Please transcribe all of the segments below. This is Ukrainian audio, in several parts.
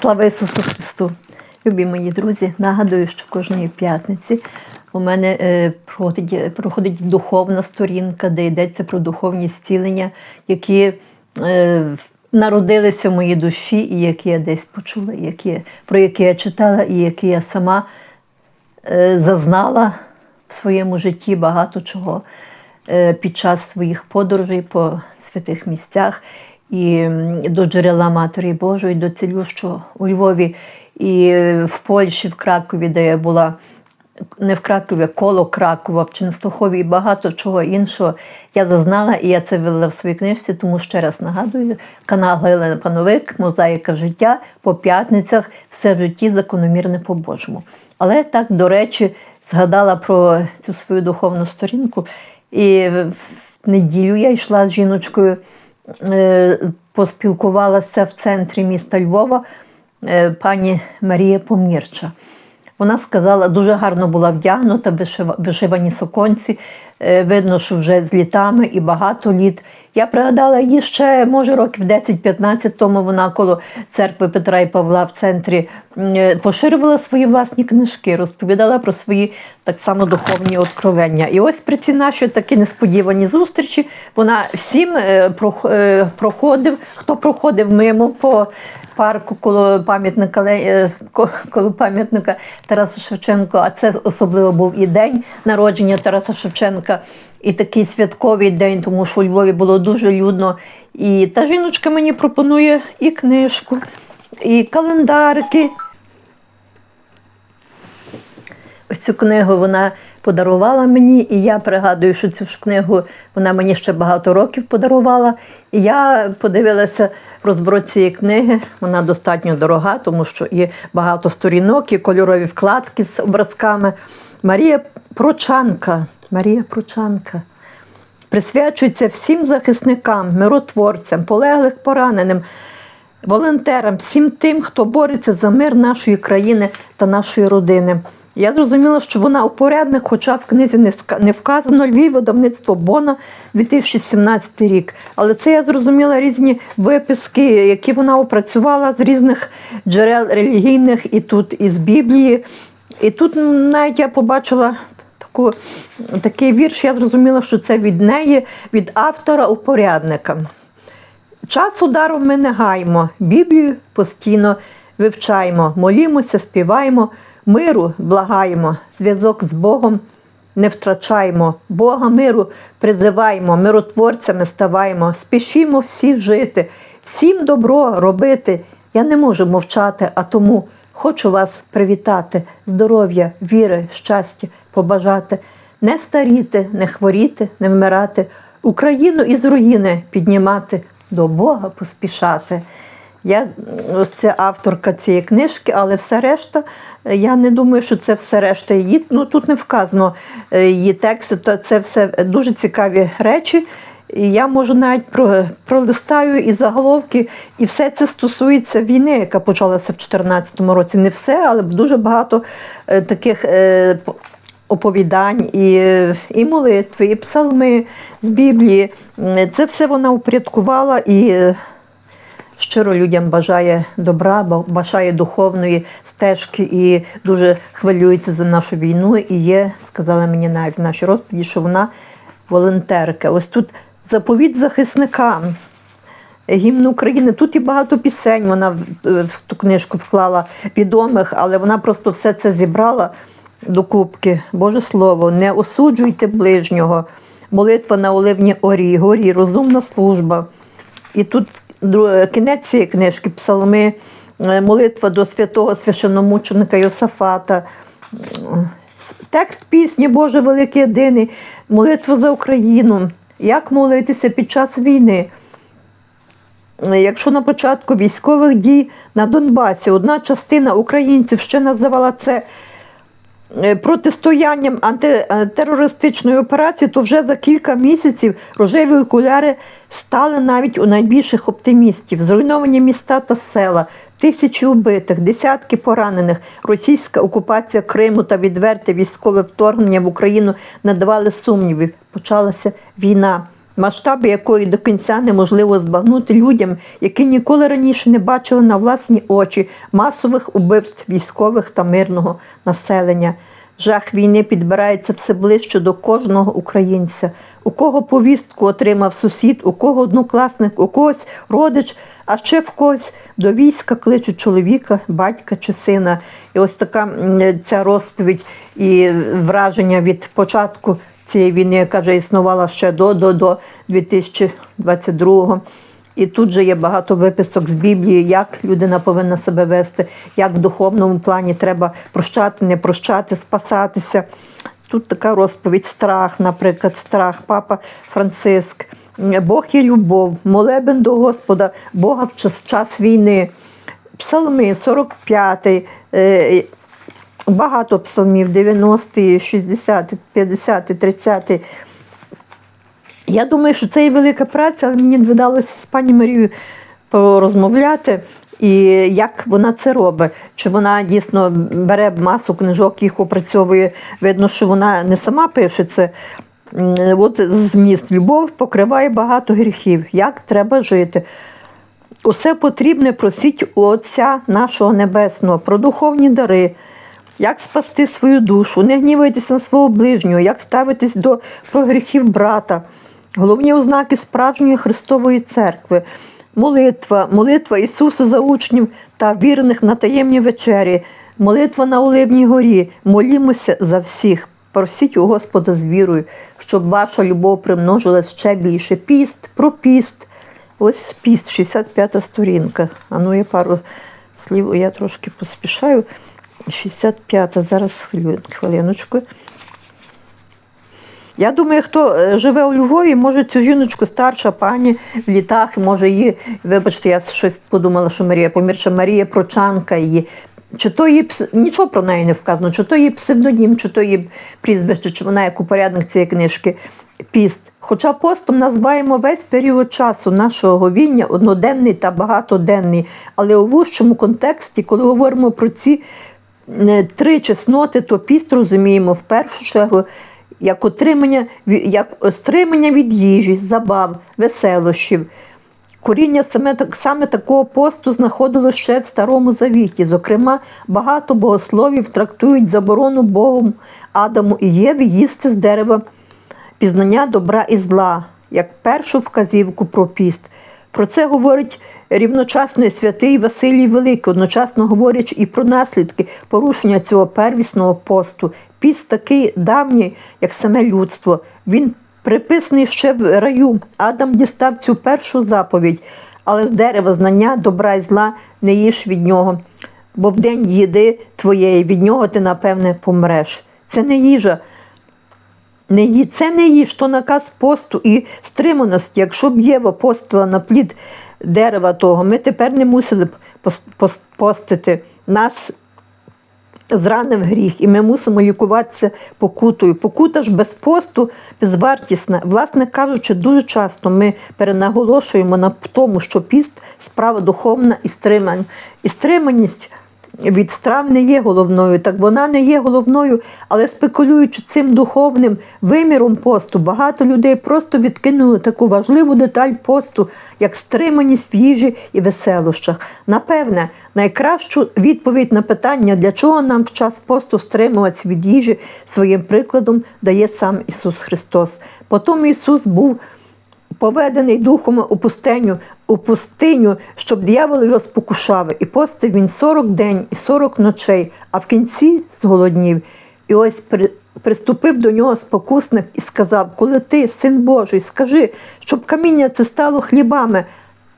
Слава Ісусу Христу! Любі мої друзі, нагадую, що кожної п'ятниці у мене е, проходить, проходить духовна сторінка, де йдеться про духовні зцілення, які е, народилися в моїй душі, і які я десь почула, які, про які я читала, і які я сама е, зазнала в своєму житті багато чого під час своїх подорожей по святих місцях і до джерела Матері Божої, до цілющого у Львові і в Польщі, в Кракові, де я була. Не в Кракові, коло Кракова, в Ченстохові і багато чого іншого я зазнала, і я це вивела в своїй книжці, тому ще раз нагадую, канал Галина Пановик, Мозаїка життя по п'ятницях, все в житті закономірне по-божому. Але так, до речі, згадала про цю свою духовну сторінку. І в неділю я йшла з жіночкою, е, поспілкувалася в центрі міста Львова е, пані Марія Помірча. Вона сказала, дуже гарно була вдягнута, вишивані суконці. Е, Видно, що вже з літами і багато літ. Я пригадала її ще, може, років 10-15 тому вона коло церкви Петра і Павла в центрі е, поширювала свої власні книжки, розповідала про свої так само духовні откровення. І ось при ці наші такі несподівані зустрічі вона всім е, е, проходив, хто проходив мимо по парку коло пам'ятника коло пам'ятника Тараса Шевченка. А це особливо був і день народження Тараса Шевченка, і такий святковий день, тому що у Львові було дуже людно. І та жіночка мені пропонує і книжку, і календарики. Ось цю книгу вона подарувала мені, і я пригадую, що цю ж книгу вона мені ще багато років подарувала. І я подивилася розброд цієї книги. Вона достатньо дорога, тому що є багато сторінок, і кольорові вкладки з образками. Марія Прочанка. Марія Прочанка. Присвячується всім захисникам, миротворцям, полеглих пораненим, волонтерам, всім тим, хто бореться за мир нашої країни та нашої родини. Я зрозуміла, що вона упорядник, хоча в книзі не вказано Львів, видавництво Бона 2017 рік. Але це я зрозуміла різні виписки, які вона опрацювала з різних джерел релігійних, і тут із Біблії. І тут навіть я побачила таку, такий вірш, я зрозуміла, що це від неї, від автора упорядника. Часу даром ми не гаємо, Біблію постійно вивчаємо, молімося, співаємо, миру благаємо, зв'язок з Богом не втрачаємо, Бога миру призиваємо, миротворцями ставаємо, спішімо всі жити, всім добро робити. Я не можу мовчати, а тому хочу вас привітати, здоров'я, віри, щастя побажати, не старіти, не хворіти, не вмирати, Україну із руїни піднімати, до Бога поспішати. Я ось це авторка цієї книжки, але все решта, я не думаю, що це все решта її. Ну тут не вказано е, її тексти, то це все дуже цікаві речі. І я можу навіть про, пролистаю і заголовки, і все це стосується війни, яка почалася в 2014 році. Не все, але дуже багато е, таких е, оповідань, і, і молитви, і псалми з Біблії. Це все вона упорядкувала і е, щиро людям бажає добра, бажає духовної стежки і дуже хвилюється за нашу війну. І є, сказала мені навіть в нашій розповіді, що вона волонтерка. Ось тут заповідь захисникам. Гімн України. Тут і багато пісень вона в- ту книжку вклала відомих, але вона просто все це зібрала до кубки. Боже Слово, не осуджуйте ближнього. Молитва на оливні орі, горі, розумна служба. І тут кінець цієї книжки, псалми, е, молитва до святого священномученика Йосафата. Текст пісні Боже великий єдиний, молитва за Україну. Як молитися під час війни? Якщо на початку військових дій на Донбасі одна частина українців ще називала це е, протистоянням антитерористичної операції, то вже за кілька місяців рожеві окуляри стали навіть у найбільших оптимістів. Зруйновані міста та села, тисячі убитих, десятки поранених, російська окупація Криму та відверте військове вторгнення в Україну надавали сумнівів. Почалася війна. масштаби якої до кінця неможливо збагнути людям, які ніколи раніше не бачили на власні очі масових убивств військових та мирного населення. Жах війни підбирається все ближче до кожного українця. У кого повістку отримав сусід, у кого однокласник, у когось родич, а ще в когось до війська кличуть чоловіка, батька чи сина. І ось така ця розповідь і враження від початку цієї війни, яка вже існувала ще до, до, до 2022 і тут же є багато виписок з Біблії, як людина повинна себе вести, як в духовному плані треба прощати, не прощати, спасатися. Тут така розповідь, страх, наприклад, страх, папа Франциск. Бог є любов, молебен до Господа, Бога в час, час війни. Псалми 45, е, багато псалмів, 90, 60, 50, 30. Я думаю, що це і велика праця, але мені вдалося з пані Марією порозмовляти. І як вона це робить? Чи вона дійсно бере масу книжок, їх опрацьовує? Видно, що вона не сама пише це. От зміст любов покриває багато гріхів. Як треба жити? Усе потрібне просіть у Отця нашого Небесного про духовні дари, як спасти свою душу, не гнівайтеся на свого ближнього, як ставитись до про гріхів брата. Головні ознаки справжньої Христової церкви. Молитва, молитва Ісуса за учнів та вірних на таємні вечері, молитва на Оливній горі, молімося за всіх. Просіть у Господа з вірою, щоб ваша любов примножилась ще більше. Піст, про піст. Ось піст, 65 сторінка. А ну я пару слів, я трошки поспішаю. 65-та, зараз хвилиночку. Я думаю, хто е, живе у Львові, може цю жіночку старша пані в літах, може її, вибачте, я щось подумала, що Марія помірша, Марія Прочанка її. Чи то її нічого про неї не вказано, чи то її псевдонім, чи то її прізвище, чи вона як упорядник цієї книжки піст. Хоча постом називаємо весь період часу нашого говіння одноденний та багатоденний, але у вужчому контексті, коли говоримо про ці е, три чесноти, то піст розуміємо в першу чергу як отримання, як стримання від їжі, забав, веселощів. Коріння саме, саме такого посту знаходилось ще в Старому Завіті. Зокрема, багато богословів трактують заборону Богом Адаму і Єві їсти з дерева пізнання добра і зла, як першу вказівку про піст. Про це говорить рівночасно і святий Василій Великий, одночасно говорячи і про наслідки порушення цього первісного посту. Піст такий давній, як саме людство. Він приписаний ще в раю. Адам дістав цю першу заповідь, але з дерева знання добра і зла не їж від нього, бо в день їди твоєї від нього ти, напевне, помреш. Це не їжа. Не ї... Це не їж, то наказ посту і стриманості. Якщо б Єва постила на плід дерева того, ми тепер не мусили б пос- пос- постити. Нас зранив гріх, і ми мусимо лікуватися покутою. Покута ж без посту безвартісна. Власне кажучи, дуже часто ми перенаголошуємо на тому, що піст справа духовна і стримань. І стриманість від страв не є головною, так вона не є головною, але спекулюючи цим духовним виміром посту, багато людей просто відкинули таку важливу деталь посту, як стриманість в їжі і веселощах. Напевне, найкращу відповідь на питання, для чого нам в час посту стримуватися від їжі, своїм прикладом дає сам Ісус Христос. Потім Ісус був поведений духом у пустиню, у пустиню, щоб диявол його спокушав. І постив він 40 день і 40 ночей, а в кінці зголоднів. І ось при, приступив до нього спокусник і сказав: Коли ти, син Божий, скажи, щоб каміння це стало хлібами.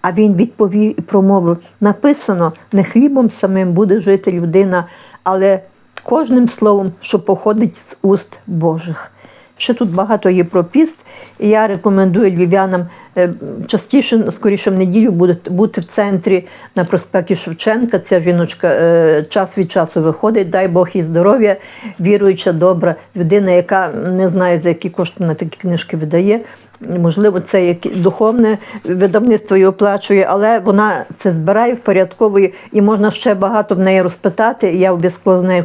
А він відповів і промовив: написано, не хлібом самим буде жити людина, але кожним словом, що походить з уст Божих. Ще тут багато є про піст, і я рекомендую львів'янам е, частіше, скоріше в неділю бути, бути в центрі на проспекті Шевченка. Ця жіночка е, час від часу виходить, дай Бог їй здоров'я, віруюча, добра людина, яка не знає, за які кошти на такі книжки видає. Можливо, це як духовне видавництво її оплачує, але вона це збирає, впорядковує і можна ще багато в неї розпитати. Я обов'язково з нею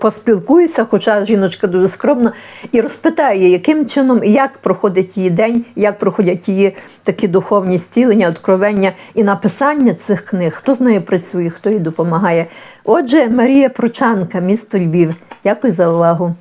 поспілкуюся, хоча жіночка дуже скромна, і розпитаю її, яким чином як проходить її день, як проходять її такі духовні зцілення, откровення і написання цих книг. Хто з нею працює, хто їй допомагає. Отже, Марія Прочанка, місто Львів. Дякую за увагу.